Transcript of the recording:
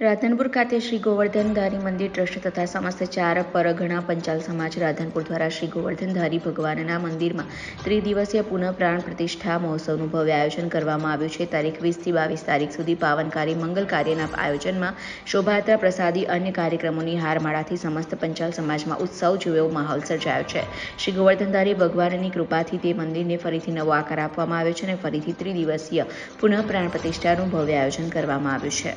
રાધનપુર ખાતે શ્રી ગોવર્ધન ધારી મંદિર ટ્રસ્ટ તથા સમસ્ત ચાર પરગણા પંચાલ સમાજ રાધનપુર દ્વારા શ્રી ગોવર્ધન ધારી ભગવાનના મંદિરમાં ત્રિદિવસીય પુનઃ પ્રાણ પ્રતિષ્ઠા મહોત્સવનું ભવ્ય આયોજન કરવામાં આવ્યું છે. તારીખ વીસથી બાવીસ તારીખ સુધી પાવનકારી મંગલ કાર્યના આયોજનમાં શોભાયાત્રા પ્રસાદી અન્ય કાર્યક્રમોની હારમાળાથી સમસ્ત પંચાલ સમાજમાં ઉત્સવ જેવો માહોલ સર્જાયો છે. શ્રી ગોવર્ધનધારી ભગવાનની કૃપાથી તે મંદિરને ફરીથી નવો આકાર આપવામાં આવ્યો છે અને ફરીથી ત્રિદિવસીય પુનઃ પ્રાણ પ્રતિષ્ઠાનું ભવ્ય આયોજન કરવામાં આવ્યું છે.